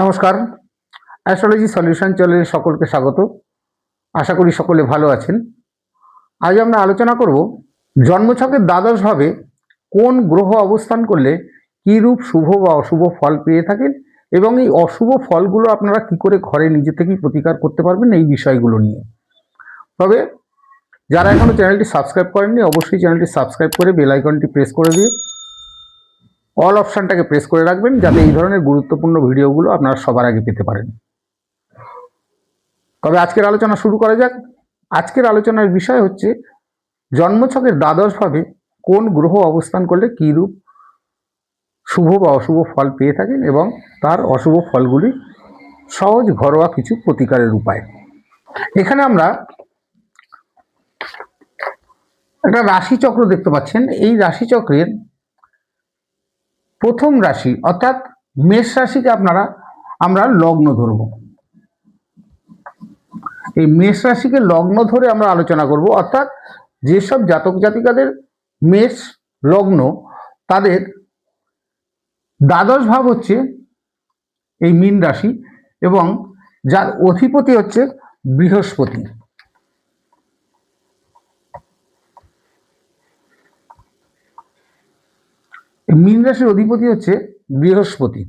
নমস্কার। Astrology solution চ্যানেলে সকলকে স্বাগত। আশা করি সকলে ভালো আছেন। আজ আমরা আলোচনা করব জন্মছকের দ্বাদশভাবে কোন গ্রহ অবস্থান করলে কী রূপ শুভ বা অশুভ ফল পেয়ে থাকেন এবং এই অশুভ ফলগুলো আপনারা কি করে ঘরে নিজে থেকেই প্রতিকার করতে পারবেন এই বিষয়গুলো নিয়ে। তবে যারা এখনও চ্যানেলটি সাবস্ক্রাইব করেননি, অবশ্যই চ্যানেলটি সাবস্ক্রাইব করে বেল আইকনটি প্রেস করে দিয়ে অল অপশানটাকে প্রেস করে রাখবেন যাতে এই ধরনের গুরুত্বপূর্ণ ভিডিওগুলো আপনারা সবার আগে পেতে পারেন। তবে আজকের আলোচনা শুরু করা যাক। আজকের আলোচনার বিষয় হচ্ছে জন্মছকের দ্বাদশভাবে কোন গ্রহ অবস্থান করলে কী রূপ শুভ বা অশুভ ফল পেয়ে থাকেন এবং তার অশুভ ফলগুলি সহজ ঘরোয়া কিছু প্রতিকারের উপায়। এখানে আমরা একটা রাশিচক্র দেখতে পাচ্ছেন। এই রাশিচক্রের প্রথম রাশি, অর্থাৎ মেষ রাশিকে আপনারা, আমরা লগ্ন ধরব। এই মেষ রাশিকে লগ্ন ধরে আমরা আলোচনা করব, অর্থাৎ যেসব জাতক জাতিকাদের মেষ লগ্ন, তাদের দ্বাদশ ভাব হচ্ছে এই মীন রাশি এবং যার অধিপতি হচ্ছে বৃহস্পতি। মীন রাশির অধিপতি হচ্ছে বৃহস্পতি।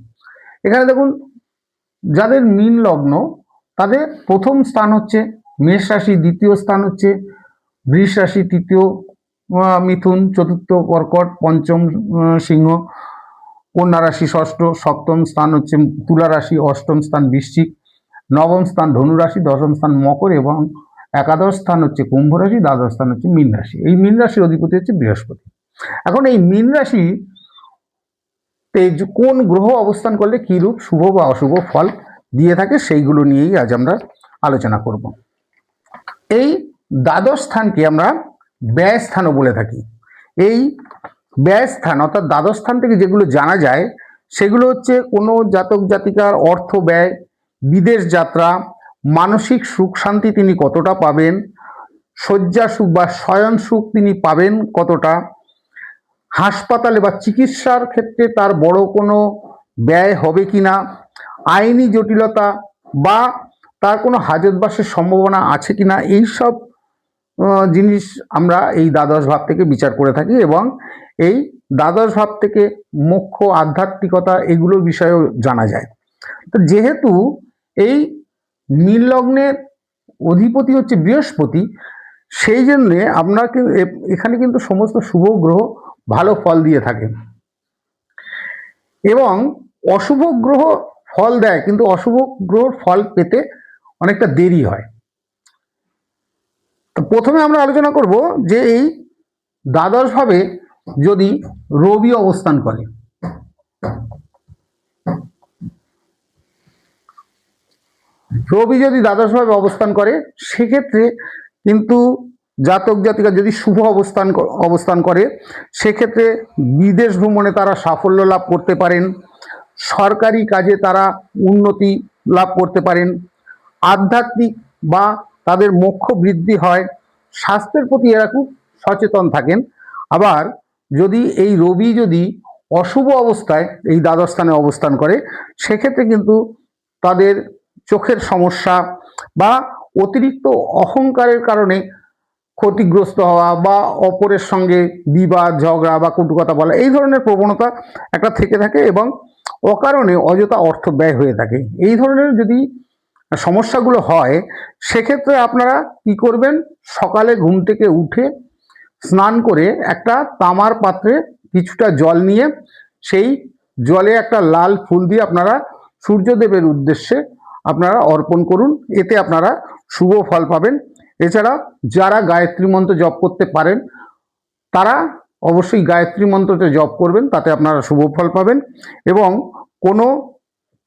এখানে দেখুন, যাদের মীন লগ্ন, তাদের প্রথম স্থান হচ্ছে মেষ রাশি, দ্বিতীয় স্থান হচ্ছে বৃষ রাশি, তৃতীয় মিথুন, চতুর্থ কর্কট, পঞ্চম সিংহ, কন্যা রাশি, ষষ্ঠ, সপ্তম স্থান হচ্ছে তুলা রাশি, অষ্টম স্থান বৃশ্চিক, নবম স্থান ধনু রাশি, দশম স্থান মকর এবং একাদশ স্থান হচ্ছে কুম্ভ রাশি, দ্বাদশ স্থান হচ্ছে মীন রাশি। এই মীন রাশির অধিপতি হচ্ছে বৃহস্পতি। এখন এই মীন রাশি তে যে- কোন গ্রহ অবস্থান করলে কি রূপ শুভ বা অশুভ ফল দিয়ে থাকে সেইগুলো নিয়েই আজ আমরা আলোচনা করব। এই দ্বাদশ স্থানকে আমরা ব্যয় স্থানও বলে থাকি। এই ব্যয় স্থান অর্থাৎ দ্বাদশ স্থান থেকে যেগুলো জানা যায়, সেগুলো হচ্ছে কোনো জাতক জাতিকার অর্থ ব্যয়, বিদেশ যাত্রা, মানসিক সুখ শান্তি তিনি কতটা পাবেন শয্যা সুখ বা শয়ন সুখ তিনি পাবেন কতটা হাসপাতালে বা চিকিৎসার ক্ষেত্রে তার বড় কোনো ব্যয় হবে কি না আইনি জটিলতা বা তার কোনো হাজতবাসের সম্ভাবনা আছে কিনা এই সব আহ, জিনিস আমরা এই দ্বাদশ ভাব থেকে বিচার করে থাকি এবং এই দ্বাদশ ভাব থেকে মোক্ষ আধ্যাত্মিকতা এগুলোর বিষয়েও জানা যায়। তো যেহেতু এই নীল অধিপতি হচ্ছে বৃহস্পতি সেই জন্যে আপনার কি- এ- এখানে কিন্তু সমস্ত শুভ গ্রহ ভালো ফল দিয়ে থাকে। এবং অশুভ গ্রহ ফল দেয়, কিন্তু অশুভ গ্রহর ফল পেতে অনেকটা দেরি হয়। তো প্রথমে আমরা আলোচনা করব যে এই দ্বাদশভাবে যদি রবি অবস্থান করে। রবি যদি দ্বাদশভাবে অবস্থান করে, সেক্ষেত্রে কিন্তু জাতক জাতিকা যদি শুভ অবস্থান অবস্থান করে, সেক্ষেত্রে বিদেশ ভ্রমণে তারা সাফল্য লাভ করতে পারেন। সরকারি কাজে তারা উন্নতি লাভ করতে পারেন। আধ্যাত্মিক বা তাদের মোক্ষ বৃদ্ধি হয়, স্বাস্থ্যের প্রতি এরা খুব সচেতন থাকেন। আবার যদি এই রবি যদি অশুভ অবস্থায় এই দ্বাদশ স্থানে অবস্থান করে, সেক্ষেত্রে কিন্তু তাদের চোখের সমস্যা বা অতিরিক্ত অহংকারের কারণে ক্ষতিগ্রস্ত হওয়া বা অপরের সঙ্গে বিবাদ, ঝগড়া বা কটুকথা বলা, এই ধরনের প্রবণতা একটা থেকে থাকে এবং অকারণে অযথা অর্থ ব্যয় হয়ে থাকে। এই ধরনের যদি সমস্যাগুলো হয়, সেক্ষেত্রে আপনারা কি করবেন? সকালে ঘুম থেকে উঠে স্নান করে একটা তামার পাত্রে কিছুটা জল নিয়ে, সেই জলে একটা লাল ফুল দিয়ে আপনারা সূর্যদেবের উদ্দেশ্যে আপনারা অর্পণ করুন। এতে আপনারা শুভ ফল পাবেন। এছাড়া যারা গায়ত্রী মন্ত্র জপ করতে পারেন, তারা অবশ্যই গায়ত্রী মন্ত্রতে জপ করবেন, তাতে আপনারা শুভ ফল পাবেন এবং কোনো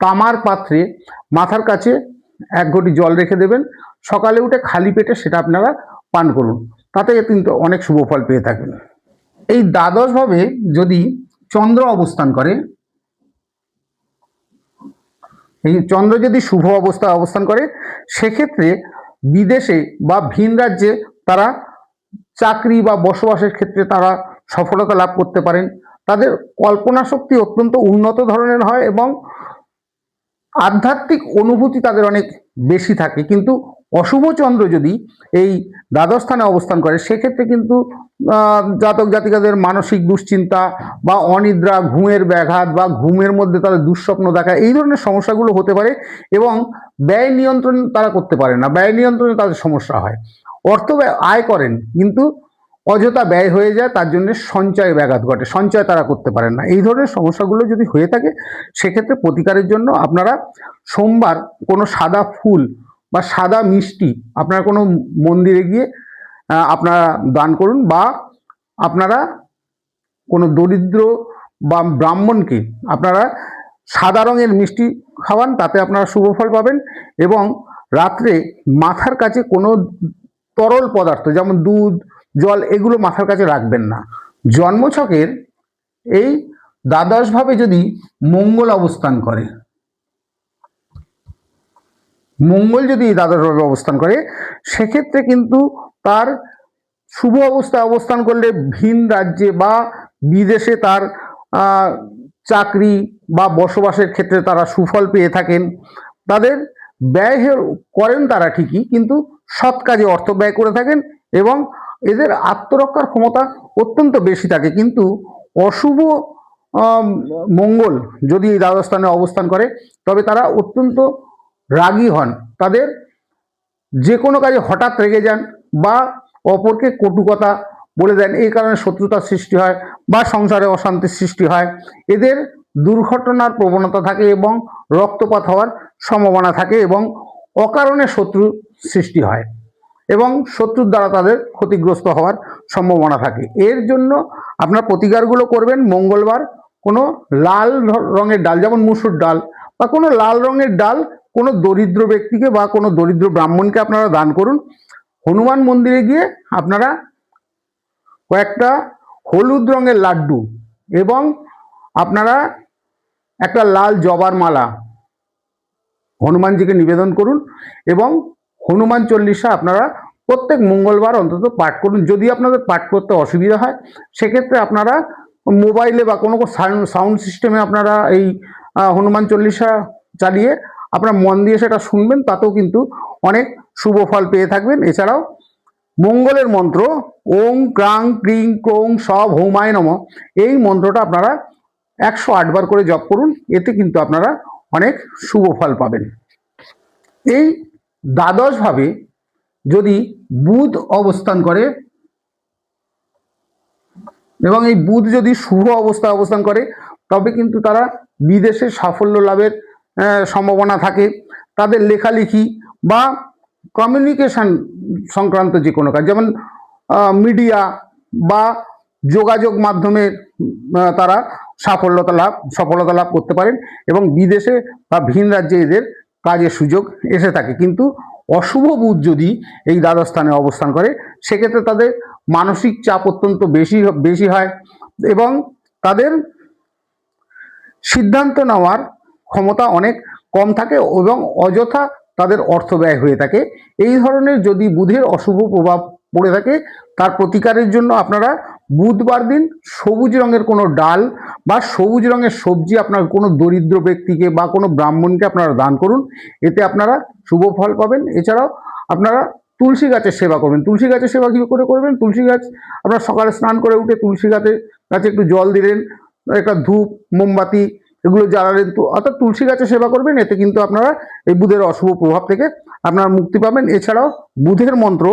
তামার পাত্রে মাথার কাছে এক ঘটি জল রেখে দেবেন, সকালে উঠে খালি পেটে সেটা আপনারা পান করুন, তাতে কিন্তু অনেক শুভ ফল পেয়ে থাকবেন এই দ্বাদশভাবে যদি চন্দ্র অবস্থান করে, এই চন্দ্র যদি শুভ অবস্থায় অবস্থান করে, সেক্ষেত্রে বিদেশে বা ভিন রাজ্যে তারা চাকরি বা বসবাসের ক্ষেত্রে তারা সফলতা লাভ করতে পারেন। তাদের কল্পনা শক্তি অত্যন্ত উন্নত ধরনের হয় এবং আধ্যাত্মিক অনুভূতি তাদের অনেক বেশি থাকে। কিন্তু অশুভ চন্দ্র যদি এই দ্বাদশ স্থানে অবস্থান করে, সেক্ষেত্রে কিন্তু জাতক জাতিকাদের মানসিক দুশ্চিন্তা বা অনিদ্রা, ঘুমের ব্যাঘাত বা ঘুমের মধ্যে তাদের দুঃস্বপ্ন দেখা, এই ধরনের সমস্যাগুলো হতে পারে এবং ব্যয় নিয়ন্ত্রণ তারা করতে পারে না। ব্যয় নিয়ন্ত্রণে তাদের সমস্যা হয়। অর্থ আয় করেন, কিন্তু অযথা ব্যয় হয়ে যায়, তার জন্য সঞ্চয় ব্যাঘাত ঘটে। সঞ্চয় তারা করতে পারেন না। এই ধরনের সমস্যাগুলো যদি হয়ে থাকে, সেক্ষেত্রে প্রতিকারের জন্য আপনারা সোমবার কোনো সাদা ফুল বা সাদা মিষ্টি আপনারা কোনো মন্দিরে গিয়ে আপনারা দান করুন বা আপনারা কোনো দরিদ্র বা ব্রাহ্মণকে আপনারা সাদা রঙের মিষ্টি খাওয়ান, তাতে আপনারা শুভ ফল পাবেন এবং রাত্রে মাথার কাছে কোনো তরল পদার্থ যেমন দুধ, জল এগুলো মাথার কাছে রাখবেন না। জন্মছকের এই দ্বাদশভাবে যদি মঙ্গল অবস্থান করে মঙ্গল যদি দ্বাদশভাবে অবস্থান করে, সেক্ষেত্রে কিন্তু তার শুভ অবস্থায় অবস্থান করলে ভিন রাজ্যে বা বিদেশে তার চাকরি বা বসবাসের ক্ষেত্রে তারা সুফল পেয়ে থাকেন। তাদের ব্যয় করেন তারা ঠিকই, কিন্তু সৎ কাজে অর্থ ব্যয় করে থাকেন এবং এদের আত্মরক্ষার ক্ষমতা অত্যন্ত বেশি থাকে। কিন্তু অশুভ মঙ্গল যদি এই দ্বাদস্থানে অবস্থান করে, তবে তারা অত্যন্ত রাগী হন। তাদের যে কোনো কাজে হঠাৎ রেগে যান বা অপরকে কটু কথা বলে দেন। এই কারণে শত্রুতার সৃষ্টি হয় বা সংসারে অশান্তির সৃষ্টি হয়। এদের দুর্ঘটনার প্রবণতা থাকে এবং রক্তপাত হওয়ার সম্ভাবনা থাকে এবং অকারণে শত্রু সৃষ্টি হয় এবং শত্রুর দ্বারা তাদের ক্ষতিগ্রস্ত হওয়ার সম্ভাবনা থাকে। এর জন্য আপনার প্রতিকারগুলো করবেন মঙ্গলবার। কোনো লাল রঙের ডাল, যেমন মুসুর ডাল বা কোনো লাল রঙের ডাল কোনো দরিদ্র ব্যক্তিকে বা কোনো দরিদ্র ব্রাহ্মণকে আপনারা দান করুন। হনুমান মন্দিরে গিয়ে আপনারা কয়েকটা হলুদ রঙের লাড্ডু এবং আপনারা একটা লাল জবার মালা হনুমানজিকে নিবেদন করুন এবং হনুমান চল্লিশা আপনারা প্রত্যেক মঙ্গলবার অন্তত পাঠ করুন। যদি আপনাদের পাঠ করতে অসুবিধা হয়, সেক্ষেত্রে আপনারা মোবাইলে বা কোনো সাউন্ড সিস্টেমে আপনারা এই হনুমান চল্লিশা চালিয়ে আপনারা মন দিয়ে সেটা শুনবেন, তাতেও কিন্তু অনেক শুভ ফল পেয়ে থাকবেন। এছাড়াও মঙ্গলের মন্ত্র, ওং ক্রাং ক্রিং ক্রোং সব হৌমায় নম, এই মন্ত্রটা আপনারা একশো আটবার করে জপ করুন, এতে কিন্তু আপনারা অনেক শুভ ফল পাবেন। এই দ্বাদশভাবে যদি বুধ অবস্থান করে, এবং এই বুধ যদি শুভ অবস্থায় অবস্থান করে, তবে কিন্তু তারা বিদেশে সাফল্য লাভের সম্ভাবনা থাকে। তাদের লেখালেখি বা কমিউনিকেশন সংক্রান্ত যে কোনো কাজ, যেমন মিডিয়া বা যোগাযোগ মাধ্যমে তারা সাফল্যতা লাভ, সফলতা লাভ করতে পারেন এবং বিদেশে বা ভিন রাজ্যে এদের কাজের সুযোগ এসে থাকে। কিন্তু অশুভ বুধ যদি এই দ্বাদশ স্থানে অবস্থান করে, সেক্ষেত্রে তাদের মানসিক চাপ অত্যন্ত বেশি বেশি হয় এবং তাদের সিদ্ধান্ত নেওয়ার ক্ষমতা অনেক কম থাকে এবং অযথা তাদের অর্থ ব্যয় হয়ে থাকে। এই ধরনের যদি বুধের অশুভ প্রভাব পড়ে থাকে, তার প্রতিকারের জন্য আপনারা বুধবার দিন সবুজ রঙের কোনো ডাল বা সবুজ রঙের সবজি আপনার কোনো দরিদ্র ব্যক্তিকে বা কোনো ব্রাহ্মণকে আপনারা দান করুন। এতে আপনারা শুভ ফল পাবেন। এছাড়াও আপনারা তুলসী গাছের সেবা করবেন। তুলসী গাছের সেবা কী করে করবেন? তুলসী গাছ আপনারা সকালে স্নান করে উঠে তুলসী গাছের গাছে একটু জল দিলেন, একটা ধূপ, মোমবাতি এগুলো জ্বালালেন অর্থাৎ তুলসী গাছের সেবা করবেন, এতে কিন্তু আপনারা এই বুধের অশুভ প্রভাব থেকে আপনারা মুক্তি পাবেন। এছাড়াও বুধের মন্ত্র,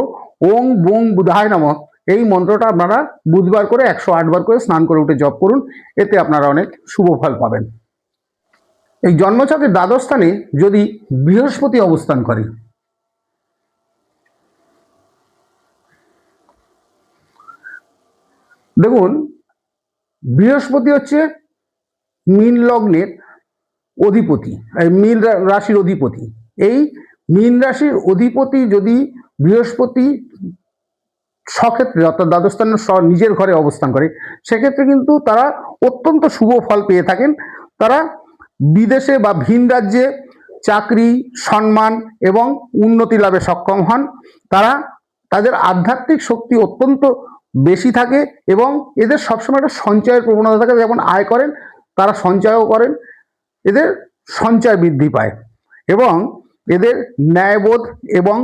ওং বোং বুধায় নামক এই মন্ত্রটা আপনারা বুধবার করে একশো আটবার করে স্নান করে উঠে জপ করুন, এতে আপনারা অনেক শুভ ফল পাবেন। এই জন্মছকের দ্বাদশ স্থানে যদি বৃহস্পতি অবস্থান করে, দেখুন, বৃহস্পতি হচ্ছে মীন লগ্নের অধিপতি মীন রাশির অধিপতি। এই মীন রাশির অধিপতি যদি বৃহস্পতি স্বক্ষেত্রে অর্থাৎ দ্বাদস্থানের স্ব নিজের ঘরে অবস্থান করে, সেক্ষেত্রে কিন্তু তারা অত্যন্ত শুভ ফল পেয়ে থাকেন। তারা বিদেশে বা ভিন রাজ্যে চাকরি, সম্মান এবং উন্নতি লাভে সক্ষম হন। তারা তাদের আধ্যাত্মিক শক্তি অত্যন্ত বেশি থাকে এবং এদের সবসময় একটা সঞ্চয়ের প্রবণতা থাকে, যেমন আয় করেন তারা সঞ্চয়ও করেন, এদের সঞ্চয় বৃদ্ধি পায় এবং এদের ন্যায়বোধ এবং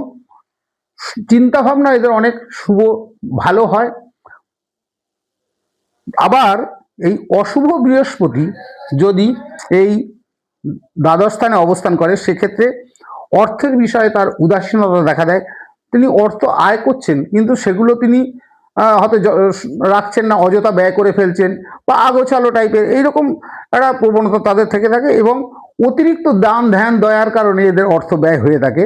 চিন্তাভাবনা এদের অনেক শুভ, ভালো হয়। আবার এই অশুভ বৃহস্পতি যদি এই দ্বাদশ স্থানে অবস্থান করে, সেক্ষেত্রে অর্থের বিষয়ে তার উদাসীনতা দেখা দেয়। তিনি অর্থ আয় করছেন, কিন্তু সেগুলো তিনি হয়তো রাখছেন না, অযথা ব্যয় করে ফেলছেন বা আগোছালো টাইপের এইরকম একটা প্রবণতা তাদের থেকে থাকে এবং অতিরিক্ত দান, ধ্যান, দয়ার কারণে এদের অর্থ ব্যয় হয়ে থাকে।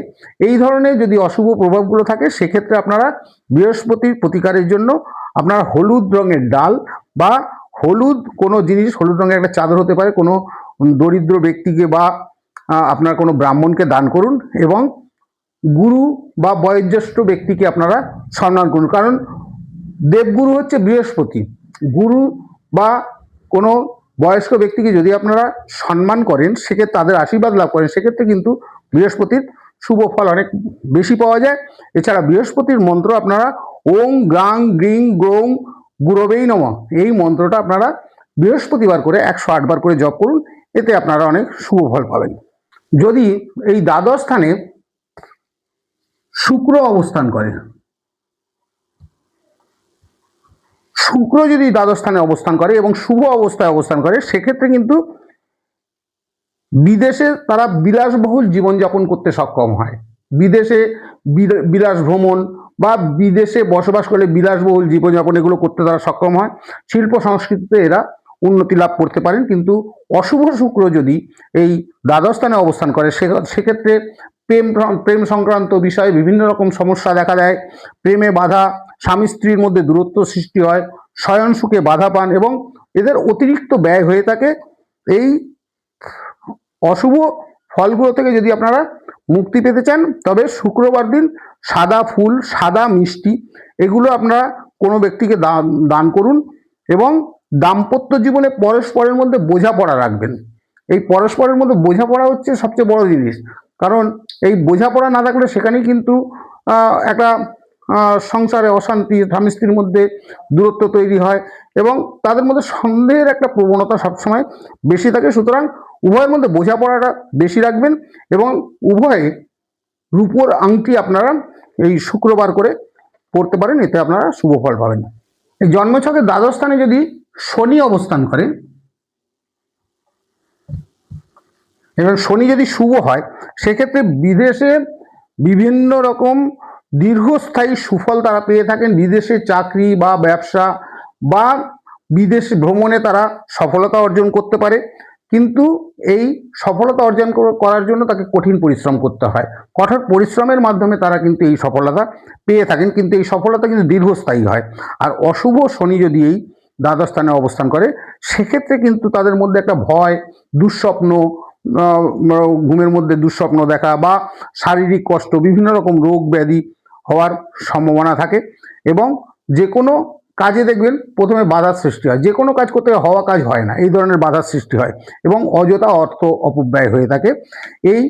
এই ধরনের যদি অশুভ প্রভাবগুলো থাকে, সেক্ষেত্রে আপনারা বৃহস্পতির প্রতিকারের জন্য আপনারা হলুদ রঙের ডাল বা হলুদ, কোনো জিনিস, হলুদ রঙের একটা চাদর হতে পারে, কোনো দরিদ্র ব্যক্তিকে বা আপনার কোনো ব্রাহ্মণকে দান করুন এবং গুরু বা বয়োজ্যেষ্ঠ ব্যক্তিকে আপনারা সম্মান করুন। কারণ দেবগুরু হচ্ছে বৃহস্পতি। গুরু বা কোনো বয়স্ক ব্যক্তিকে যদি আপনারা সম্মান করেন, সেক্ষেত্রে তাদের আশীর্বাদ লাভ করেন, সেক্ষেত্রে কিন্তু বৃহস্পতির শুভ ফল অনেক বেশি পাওয়া যায়। এছাড়া বৃহস্পতির মন্ত্র আপনারা ওং গ্রাং গ্রিং গ্রৌং গুরবেই নম এই মন্ত্রটা আপনারা বৃহস্পতিবার করে একশো আটবার করে জপ করুন, এতে আপনারা অনেক শুভ ফল পাবেন। যদি এই দ্বাদশ স্থানে শুক্র অবস্থান করে শুক্র যদি দ্বাদশ স্থানে অবস্থান করে এবং শুভ অবস্থায় অবস্থান করে, সেক্ষেত্রে কিন্তু বিদেশে তারা বিলাসবহুল জীবনযাপন করতে সক্ষম হয়। বিদেশে বিলা- বিলাস ভ্রমণ বা বিদেশে বসবাস করলে বিলাসবহুল জীবনযাপন এগুলো করতে তারা সক্ষম হয়। শিল্প সংস্কৃতিতে এরা উন্নতি লাভ করতে পারেন, কিন্তু অশুভ শুক্র যদি এই দ্বাদশ স্থানে অবস্থান করে সেক্ষেত্রে প্রেম প্রেম সংক্রান্ত বিষয়ে বিভিন্ন রকম সমস্যা দেখা দেয়। প্রেমে বাধা স্বামী স্ত্রীর মধ্যে দূরত্ব সৃষ্টি হয়, শয়ন সুখে বাধা পান এবং এদের অতিরিক্ত ব্যয় হয়ে থাকে। এই অশুভ ফলগুলো থেকে যদি আপনারা মুক্তি পেতে চান, তবে শুক্রবার দিন সাদা ফুল, সাদা মিষ্টি, এগুলো আপনারা কোনো ব্যক্তিকে দান দান করুন এবং দাম্পত্য জীবনে পরস্পরের মধ্যে বোঝাপড়া রাখবেন। এই পরস্পরের মধ্যে বোঝাপড়া হচ্ছে সবচেয়ে বড় জিনিস। কারণ এই বোঝাপড়া না থাকলে সেখানেই কিন্তু একটা সংসারে অশান্তি স্বামী স্ত্রীর মধ্যে দূরত্ব তৈরি হয় এবং তাদের মধ্যে সন্দেহের একটা প্রবণতা সবসময় বেশি থাকে। সুতরাং উভয়ের মধ্যে বোঝাপড়াটা বেশি রাখবেন এবং উভয়ে রূপোর আংটি আপনারা এই শুক্রবার করে পড়তে পারেন, এতে আপনারা শুভ ফল পাবেন। এই জন্মছকের দ্বাদশ স্থানে যদি শনি অবস্থান করে, এবং শনি যদি শুভ হয়, সেক্ষেত্রে বিদেশে বিভিন্ন রকম দীর্ঘস্থায়ী সুফল তারা পেয়ে থাকেন। বিদেশে চাকরি বা ব্যবসা বা বিদেশ ভ্রমণে তারা সফলতা অর্জন করতে পারে। কিন্তু এই সফলতা অর্জন করার জন্য তাকে কঠিন পরিশ্রম করতে হয়। কঠোর পরিশ্রমের মাধ্যমে তারা কিন্তু এই সফলতা পেয়ে থাকেন। কিন্তু এই সফলতা কিন্তু দীর্ঘস্থায়ী হয়। আর অশুভ শনি যদি এই দ্বাদশ স্থানে অবস্থান করে, সেক্ষেত্রে কিন্তু তাদের মধ্যে একটা ভয়, দুঃস্বপ্ন ঘুমের মধ্যে দুঃস্বপ্ন দেখা বা শারীরিক কষ্ট, বিভিন্ন রকম রোগ ব্যাধি হওয়ার সম্ভাবনা থাকে এবং যে কোনো কাজে দেখবেন প্রথমে বাধার সৃষ্টি হয়। যে কোনো কাজ করতে হওয়া কাজ হয় না। এই ধরনের বাধার সৃষ্টি হয় এবং অযথা অর্থ অপব্যয় হয়ে থাকে। এই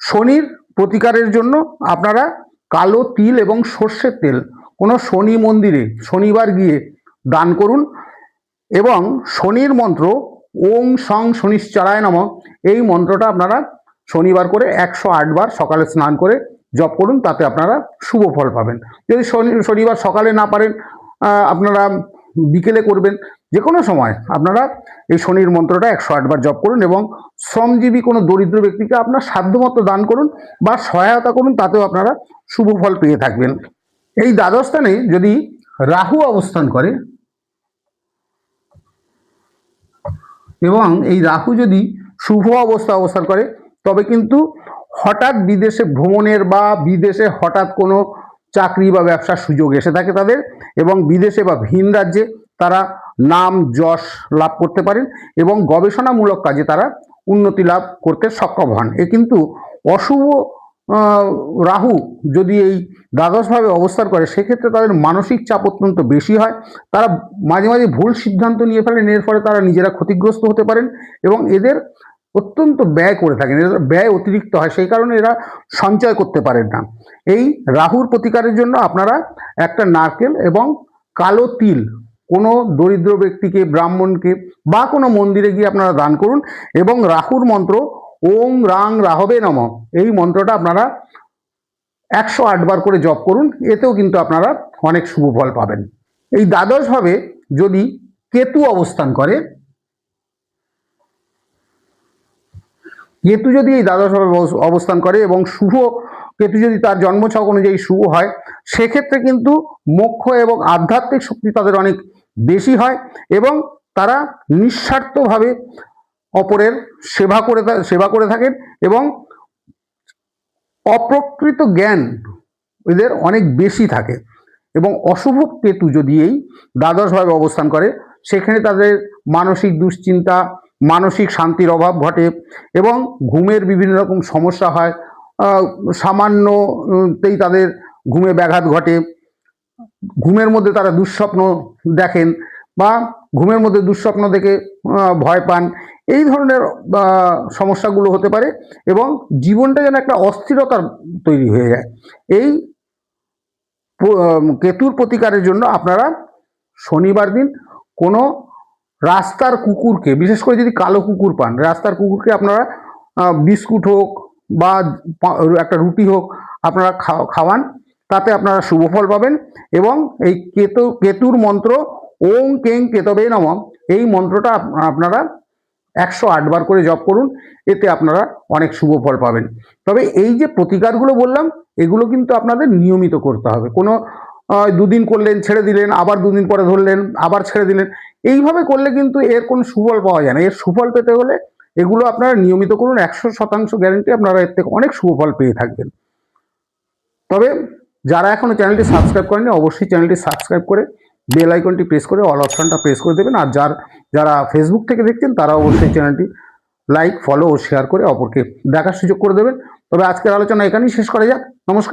শনির প্রতিকারের জন্য আপনারা কালো তিল এবং সর্ষের তেল কোনো শনি মন্দিরে শনিবার গিয়ে দান করুন এবং শনির মন্ত্র ওং সং শনিশ্চরায় নম এই মন্ত্রটা আপনারা শনিবার করে একশো আটবার সকালে স্নান করে জপ করুন, তাতে আপনারা শুভ ফল পাবেন। যদি শনি, শনিবার সকালে না পারেন আপনারা বিকেলে করবেন যে কোনো সময় আপনারা এই শনির মন্ত্রটা একশো আটবার জপ করুন এবং শ্রমজীবী কোনো দরিদ্র ব্যক্তিকে আপনার সাধ্যমতো দান করুন বা সহায়তা করুন, তাতেও আপনারা শুভ ফল পেয়ে থাকবেন। এই দ্বাদশ স্থানে যদি রাহু অবস্থান করে এবং এই রাহু যদি শুভ অবস্থা অবস্থান করে, তবে কিন্তু হঠাৎ বিদেশে ভ্রমণের বা বিদেশে হঠাৎ কোনো চাকরি বা ব্যবসার সুযোগ এসে থাকে তাদের এবং বিদেশে বা ভিন রাজ্যে তারা নাম, যশ লাভ করতে পারেন এবং গবেষণামূলক কাজে তারা উন্নতি লাভ করতে সক্ষম হন। এ কিন্তু অশুভ রাহু যদি এই দ্বাদশভাবে অবস্থান করে, সেক্ষেত্রে তাদের মানসিক চাপ অত্যন্ত বেশি হয়। তারা মাঝে মাঝে ভুল সিদ্ধান্ত নিয়ে ফেলেন, এর ফলে তারা নিজেরা ক্ষতিগ্রস্ত হতে পারেন এবং এদের অত্যন্ত ব্যয় করে থাকেন এদের ব্যয় অতিরিক্ত হয়, সেই কারণে এরা সঞ্চয় করতে পারেন না। এই রাহুর প্রতিকারের জন্য আপনারা একটা নারকেল এবং কালো তিল, কোনো দরিদ্র ব্যক্তিকে, ব্রাহ্মণকে বা কোনো মন্দিরে গিয়ে আপনারা দান করুন এবং রাহুর মন্ত্র ওং রাং রাহবে নম, এই মন্ত্রটা আপনারা একশো আটবার করে জপ করুন, এতেও কিন্তু আপনারা অনেক শুভ ফল পাবেন। এই দ্বাদশভাবে যদি কেতু অবস্থান করে কেতু যদি এই অবস- অবস্থান করে এবং শুভ, কেতু যদি তার জন্মছক অনুযায়ী শুভ হয়, সেক্ষেত্রে কিন্তু মোক্ষ এবং আধ্যাত্মিক শক্তি তাদের অনেক বেশি হয় এবং তারা নিঃস্বার্থভাবে অপরের সেবা করে সেবা করে থাকেন এবং অপ্রকৃত জ্ঞান এদের অনেক বেশি থাকে এবং অশুভ কেতু যদি এই দ্বাদশভাবে অবস্থান করে, সেখানে তাদের মানসিক দুশ্চিন্তা মানসিক শান্তির অভাব ঘটে এবং ঘুমের বিভিন্ন রকম সমস্যা হয় সামান্যতেই তাদের ঘুমে ব্যাঘাত ঘটে। ঘুমের মধ্যে তারা দুঃস্বপ্ন দেখেন বা ঘুমের মধ্যে দুঃস্বপ্ন দেখে ভয় পান। এই ধরনের সমস্যাগুলো হতে পারে এবং জীবনটা যেন একটা অস্থিরতার তৈরি হয়ে যায়। এই কেতুর প্রতিকারের জন্য আপনারা শনিবার দিন কোনো রাস্তার কুকুরকে, বিশেষ করে যদি কালো কুকুর পান, রাস্তার কুকুরকে আপনারা বিস্কুট হোক বা একটা রুটি হোক আপনারা খাও- খাওয়ান, তাতে আপনারা শুভ ফল পাবেন এবং এই কেতু, কেতুর মন্ত্র, ওং কেং কেতবে নম, এই মন্ত্রটা আপনারা একশো আটবার করে জপ করুন, এতে আপনারা অনেক শুভ ফল পাবেন। তবে এই যে প্রতিকারগুলো বললাম, এগুলো কিন্তু আপনাদের নিয়মিত করতে হবে। কোনো দুদিন করলেন, ছেড়ে দিলেন, আবার দুদিন পরে ধরলেন, আবার ছেড়ে দিলেন। এইভাবে করলে কিন্তু এর কোনো সুফল পাওয়া যায় না। এর সুফল পেতে হলে এগুলো আপনারা নিয়মিত করুন। একশো শতাংশ গ্যারেন্টি আপনারা এর থেকে অনেক সুফল পেয়ে থাকবেন। তবে যারা এখনও চ্যানেলটি সাবস্ক্রাইব করেনি অবশ্যই চ্যানেলটি সাবস্ক্রাইব করে বেল আইকনটি প্রেস করে অল অপশনটা প্রেস করে দেবেন। আর যার, যারা ফেসবুক থেকে দেখছেন, তারা অবশ্যই চ্যানেলটি লাইক ফলো ও শেয়ার করে অপরকে দেখার সুযোগ করে দেবেন। তবে আজকের আলোচনা এখানেই শেষ করা যাক। নমস্কার।